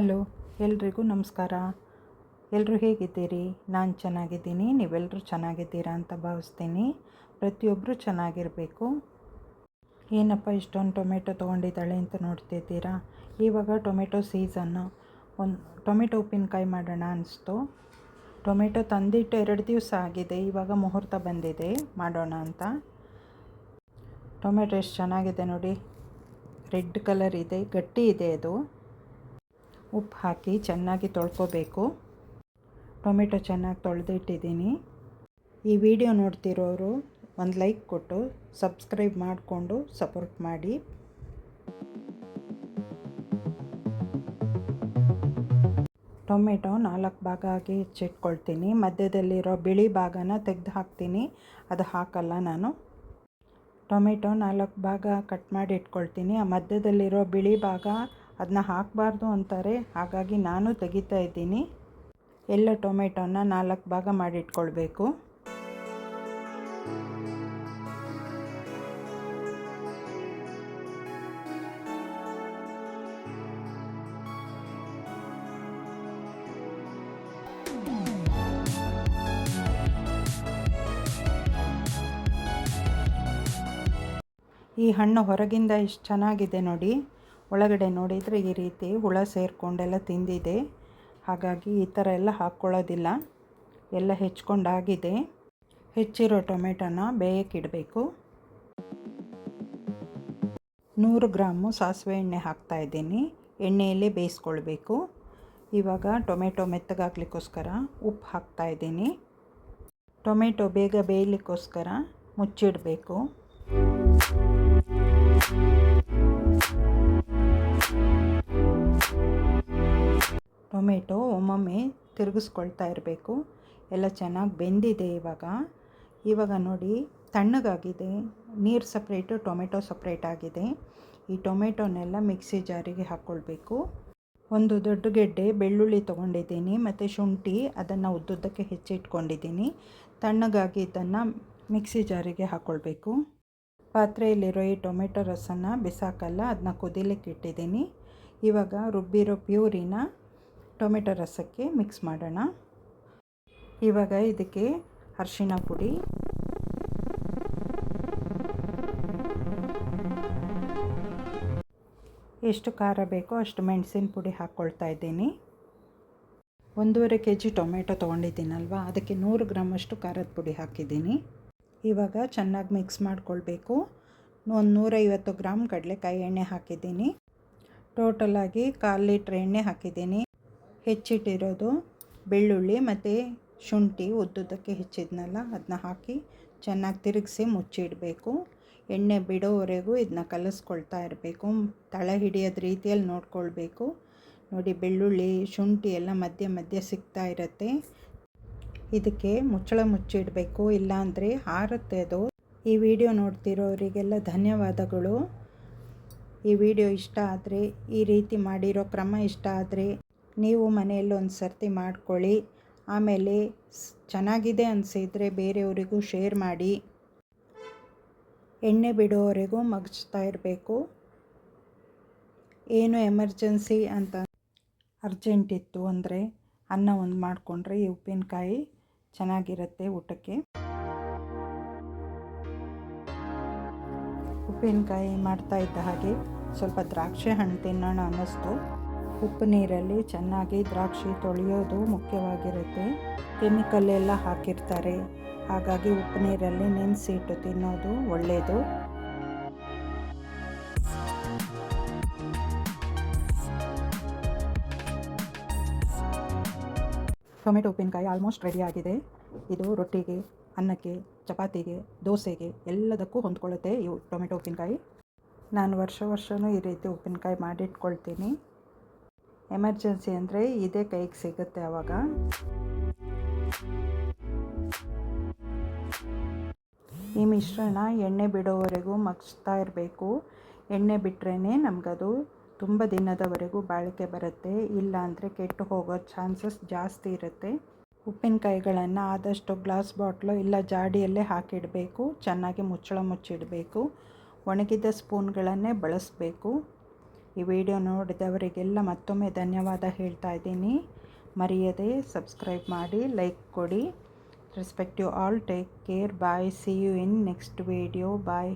Hello, ಎಲ್ರಿಗೂ ನಮಸ್ಕಾರ. ಎಲ್ಲರೂ ಹೇಗಿದ್ದೀರಿ? ನಾನು ಚೆನ್ನಾಗಿದ್ದೀನಿ. ನೀವೆಲ್ಲರೂ ಚೆನ್ನಾಗಿದ್ದೀರಾ ಅಂತ ಭಾವಿಸ್ತೀನಿ. ಪ್ರತಿಯೊಬ್ಬರು ಚೆನ್ನಾಗಿರಬೇಕು. ಏನಪ್ಪ ಇಷ್ಟೊಂದು ಟೊಮೆಟೊ ತೊಗೊಂಡಿದ್ದಾಳೆ ಅಂತ ನೋಡ್ತಿದ್ದೀರಾ? ಇವಾಗ ಟೊಮೆಟೊ ಸೀಸನ್ನು ಒಂದು ಟೊಮೆಟೊ ಉಪ್ಪಿನಕಾಯಿ ಮಾಡೋಣ ಅನಿಸ್ತು. ಟೊಮೆಟೊ ತಂದಿಟ್ಟು ಎರಡು ದಿವಸ ಆಗಿದೆ. ಇವಾಗ ಮುಹೂರ್ತ ಬಂದಿದೆ. ಮಾಡೋಣ ಅಂತ. ಟೊಮೆಟೊ ಎಷ್ಟು ಚೆನ್ನಾಗಿದೆ ನೋಡಿ. ರೆಡ್ ಕಲರ್ ಇದೆ. ಗಟ್ಟಿ ಇದೆ ಅದು. ಉಪ್ಪು ಹಾಕಿ ಚೆನ್ನಾಗಿ ತೊಳ್ಕೊಬೇಕು. ಟೊಮೆಟೊ ಚೆನ್ನಾಗಿ ತೊಳೆದಿಟ್ಟಿದ್ದೀನಿ. ಈ ವಿಡಿಯೋ ನೋಡ್ತಿರೋರು ಒಂದು ಲೈಕ್ ಕೊಟ್ಟು, ಸಬ್ಸ್ಕ್ರೈಬ್ ಮಾಡಿಕೊಂಡು ಸಪೋರ್ಟ್ ಮಾಡಿ. ಟೊಮೆಟೊ ನಾಲ್ಕು ಭಾಗ ಆಗಿ ಹೆಚ್ಚಿಟ್ಕೊಳ್ತೀನಿ. ಮಧ್ಯದಲ್ಲಿರೋ ಬಿಳಿ ಭಾಗನ ತೆಗೆದು ಹಾಕ್ತೀನಿ. ಅದು ಹಾಕಲ್ಲ ನಾನು. ಟೊಮೆಟೊ ನಾಲ್ಕು ಭಾಗ ಕಟ್ ಮಾಡಿ ಇಟ್ಕೊಳ್ತೀನಿ. ಆ ಮಧ್ಯದಲ್ಲಿರೋ ಬಿಳಿ ಭಾಗ ಅದನ್ನ ಹಾಕಬಾರ್ದು ಅಂತಾರೆ. ಹಾಗಾಗಿ ನಾನು ತೆಗಿತಾ ಇದ್ದೀನಿ. ಎಲ್ಲ ಟೊಮೆಟೊನ ನಾಲ್ಕು ಭಾಗ ಮಾಡಿ ಇಟ್ಕೊಳ್ಬೇಕು ಈ ಹಣ್ಣು ಹೊರಗಿಂದ ಇಷ್ಟು ಚೆನ್ನಾಗಿದೆ ನೋಡಿ. ಒಳಗಡೆ ನೋಡಿದರೆ ಈ ರೀತಿ ಹುಳ ಸೇರಿಕೊಂಡೆಲ್ಲ ತಿಂದಿದೆ. ಹಾಗಾಗಿ ಈ ಥರ ಎಲ್ಲ ಹಾಕ್ಕೊಳ್ಳೋದಿಲ್ಲ. ಎಲ್ಲ ಹೆಚ್ಕೊಂಡಾಗಿದೆ. ಹೆಚ್ಚಿರೋ ಟೊಮೆಟೊನ ಬೇಯಕ್ಕಿಡಬೇಕು ನೂರು ಗ್ರಾಮು ಸಾಸಿವೆ ಎಣ್ಣೆ ಹಾಕ್ತಾ ಇದ್ದೀನಿ. ಎಣ್ಣೆಯಲ್ಲೇ ಬೇಯಿಸ್ಕೊಳ್ಬೇಕು. ಇವಾಗ ಟೊಮೆಟೊ ಮೆತ್ತಗಾಗ್ಲಿಕ್ಕೋಸ್ಕರ ಉಪ್ಪು ಹಾಕ್ತಾ ಇದ್ದೀನಿ. ಟೊಮೆಟೊ ಬೇಗ ಬೇಯಲಿಕ್ಕೋಸ್ಕರ ಮುಚ್ಚಿಡಬೇಕು. ಟೊಮೆಟೊ ಒಮ್ಮೊಮ್ಮೆ ತಿರುಗಿಸ್ಕೊಳ್ತಾ ಇರಬೇಕು. ಎಲ್ಲ ಚೆನ್ನಾಗಿ ಬೆಂದಿದೆ ಇವಾಗ. ಇವಾಗ ನೋಡಿ, ತಣ್ಣಗಾಗಿದೆ. ನೀರು ಸಪ್ರೇಟು, ಟೊಮೆಟೊ ಸಪ್ರೇಟ್ ಆಗಿದೆ. ಈ ಟೊಮೆಟೊನೆಲ್ಲ ಮಿಕ್ಸಿ ಜಾರಿಗೆ ಹಾಕ್ಕೊಳ್ಬೇಕು ಒಂದು ದೊಡ್ಡ ಗೆಡ್ಡೆ ಬೆಳ್ಳುಳ್ಳಿ ತೊಗೊಂಡಿದ್ದೀನಿ, ಮತ್ತು ಶುಂಠಿ ಅದನ್ನು ಉದ್ದುದ್ದಕ್ಕೆ ಹೆಚ್ಚಿಟ್ಕೊಂಡಿದ್ದೀನಿ. ತಣ್ಣಗಾಗಿ ಇದನ್ನು ಮಿಕ್ಸಿ ಜಾರಿಗೆ ಹಾಕ್ಕೊಳ್ಬೇಕು ಪಾತ್ರೆಯಲ್ಲಿರೋ ಈ ಟೊಮೆಟೊ ರಸನ ಬಿಸಾಕಲ್ಲ ಅದನ್ನ ಕುದಿಲಿಕ್ಕೆ ಇಟ್ಟಿದ್ದೀನಿ. ಇವಾಗ ರುಬ್ಬಿರೋ ಪ್ಯೂರಿನ ಟೊಮೆಟೊ ರಸಕ್ಕೆ ಮಿಕ್ಸ್ ಮಾಡೋಣ. ಇವಾಗ ಇದಕ್ಕೆ ಅರಿಶಿನ ಪುಡಿ. ಎಷ್ಟು ಖಾರ ಬೇಕೋ ಅಷ್ಟು ಮೆಣಸಿನ ಪುಡಿ ಹಾಕ್ಕೊಳ್ತಾ ಇದ್ದೀನಿ. ಒಂದೂವರೆ ಕೆ ಜಿ ಟೊಮೆಟೊ ತೊಗೊಂಡಿದ್ದೀನಲ್ವ? ಅದಕ್ಕೆ ನೂರು ಗ್ರಾಮಷ್ಟು ಖಾರದ ಪುಡಿ ಹಾಕಿದ್ದೀನಿ. ಇವಾಗ ಚೆನ್ನಾಗಿ ಮಿಕ್ಸ್ ಮಾಡಿಕೊಳ್ಬೇಕು. ಒಂದು ನೂರೈವತ್ತು ಗ್ರಾಮ್ ಕಡಲೆಕಾಯಿ ಎಣ್ಣೆ ಹಾಕಿದ್ದೀನಿ. ಟೋಟಲಾಗಿ ಕಾಲು ಲೀಟ್ರ್ ಎಣ್ಣೆ ಹಾಕಿದ್ದೀನಿ. ಹೆಚ್ಚಿಟ್ಟಿರೋದು ಬೆಳ್ಳುಳ್ಳಿ ಮತ್ತು ಶುಂಠಿ ಉದ್ದುದ್ದಕ್ಕೆ ಹೆಚ್ಚಿದ್ನಲ್ಲ ಅದನ್ನ ಹಾಕಿ ಚೆನ್ನಾಗಿ ತಿರುಗಿಸಿ ಮುಚ್ಚಿಡಬೇಕು. ಎಣ್ಣೆ ಬಿಡೋವರೆಗೂ ಇದನ್ನ ಕಲಿಸ್ಕೊಳ್ತಾ ಇರಬೇಕು. ತಳ ಹಿಡಿಯೋದ ರೀತಿಯಲ್ಲಿ ನೋಡ್ಕೊಳ್ಬೇಕು. ನೋಡಿ, ಬೆಳ್ಳುಳ್ಳಿ, ಶುಂಠಿ ಎಲ್ಲ ಮಧ್ಯೆ ಮಧ್ಯೆ ಸಿಗ್ತಾ ಇರುತ್ತೆ. ಇದಕ್ಕೆ ಮುಚ್ಚಳ ಮುಚ್ಚಿಡಬೇಕು. ಇಲ್ಲಾಂದರೆ ಹಾರುತ್ತೆ ಅದು. ಈ ವಿಡಿಯೋ ನೋಡ್ತಿರೋರಿಗೆಲ್ಲ ಧನ್ಯವಾದಗಳು. ಈ ವಿಡಿಯೋ ಇಷ್ಟ ಆದರೆ, ಈ ರೀತಿ ಮಾಡಿರೋ ಕ್ರಮ ಇಷ್ಟ ಆದರೆ ನೀವು ಮನೆಯಲ್ಲಿ ಒಂದು ಸರ್ತಿ ಮಾಡ್ಕೊಳ್ಳಿ. ಆಮೇಲೆ ಚೆನ್ನಾಗಿದೆ ಅನಿಸಿದರೆ ಬೇರೆಯವರಿಗೂ ಶೇರ್ ಮಾಡಿ. ಎಣ್ಣೆ ಬಿಡೋವರೆಗೂ ಮಗ್ಚ್ತಾ ಇರಬೇಕು. ಏನು ಎಮರ್ಜೆನ್ಸಿ ಅಂತ ಅರ್ಜೆಂಟ್ ಇತ್ತು ಅಂದರೆ ಅನ್ನ ಒಂದು ಮಾಡಿಕೊಂಡ್ರೆ ಈ ಉಪ್ಪಿನಕಾಯಿ ಚೆನ್ನಾಗಿರುತ್ತೆ ಊಟಕ್ಕೆ. ಉಪ್ಪಿನಕಾಯಿ ಮಾಡ್ತಾ ಇದ್ದ ಹಾಗೆ ಸ್ವಲ್ಪ ದ್ರಾಕ್ಷಿ ಹಣ್ಣು ತಿನ್ನೋಣ ಅನ್ನಿಸ್ತು. ಉಪ್ಪು ನೀರಲ್ಲಿ ಚೆನ್ನಾಗಿ ದ್ರಾಕ್ಷಿ ತೊಳೆಯೋದು ಮುಖ್ಯವಾಗಿರುತ್ತೆ. ಕೆಮಿಕಲ್ ಎಲ್ಲ ಹಾಕಿರ್ತಾರೆ. ಹಾಗಾಗಿ ಉಪ್ಪು ನೀರಲ್ಲಿ ನೆನೆಸಿಟ್ಟು ತಿನ್ನೋದು ಒಳ್ಳೆಯದು ಟೊಮೆಟೊ ಉಪ್ಪಿನಕಾಯಿ ಆಲ್ಮೋಸ್ಟ್ ರೆಡಿ ಆಗಿದೆ. ಇದು ರೊಟ್ಟಿಗೆ, ಅನ್ನಕ್ಕೆ, ಚಪಾತಿಗೆ, ದೋಸೆಗೆ ಎಲ್ಲದಕ್ಕೂ ಹೊಂದ್ಕೊಳ್ಳುತ್ತೆ ಇವು ಟೊಮೆಟೊ ಉಪ್ಪಿನಕಾಯಿ. ನಾನು ವರ್ಷ ವರ್ಷವೂ ಈ ರೀತಿ ಉಪ್ಪಿನಕಾಯಿ ಮಾಡಿಟ್ಕೊಳ್ತೀನಿ. ಎಮರ್ಜೆನ್ಸಿ ಅಂದರೆ ಇದೇ ಕೈಗೆ ಸಿಗುತ್ತೆ ಆವಾಗ ಈ ಮಿಶ್ರಣ ಎಣ್ಣೆ ಬಿಡೋವರೆಗೂ ಮಗ್ಸ್ತಾ ಇರಬೇಕು. ಎಣ್ಣೆ ಬಿಟ್ರೇ ನಮಗದು ತುಂಬ ದಿನದವರೆಗೂ ಬಾಳಿಕೆ ಬರುತ್ತೆ. ಇಲ್ಲ ಅಂದರೆ ಕೆಟ್ಟು ಹೋಗೋ ಚಾನ್ಸಸ್ ಜಾಸ್ತಿ ಇರುತ್ತೆ. ಉಪ್ಪಿನಕಾಯಿಗಳನ್ನು ಆದಷ್ಟು ಗ್ಲಾಸ್ ಬಾಟ್ಲು ಇಲ್ಲ ಜಾಡಿಯಲ್ಲೇ ಹಾಕಿಡಬೇಕು. ಚೆನ್ನಾಗಿ ಮುಚ್ಚಳ ಮುಚ್ಚಿಡಬೇಕು. ಒಣಗಿದ ಸ್ಪೂನ್ಗಳನ್ನೇ ಬಳಸಬೇಕು. ಈ ವಿಡಿಯೋ ನೋಡಿದವರಿಗೆಲ್ಲ ಮತ್ತೊಮ್ಮೆ ಧನ್ಯವಾದ ಹೇಳ್ತಾ ಇದ್ದೀನಿ. ಮರೆಯದೆ ಸಬ್ಸ್ಕ್ರೈಬ್ ಮಾಡಿ, ಲೈಕ್ ಕೊಡಿ. Respect you all take care bye see you in next video bye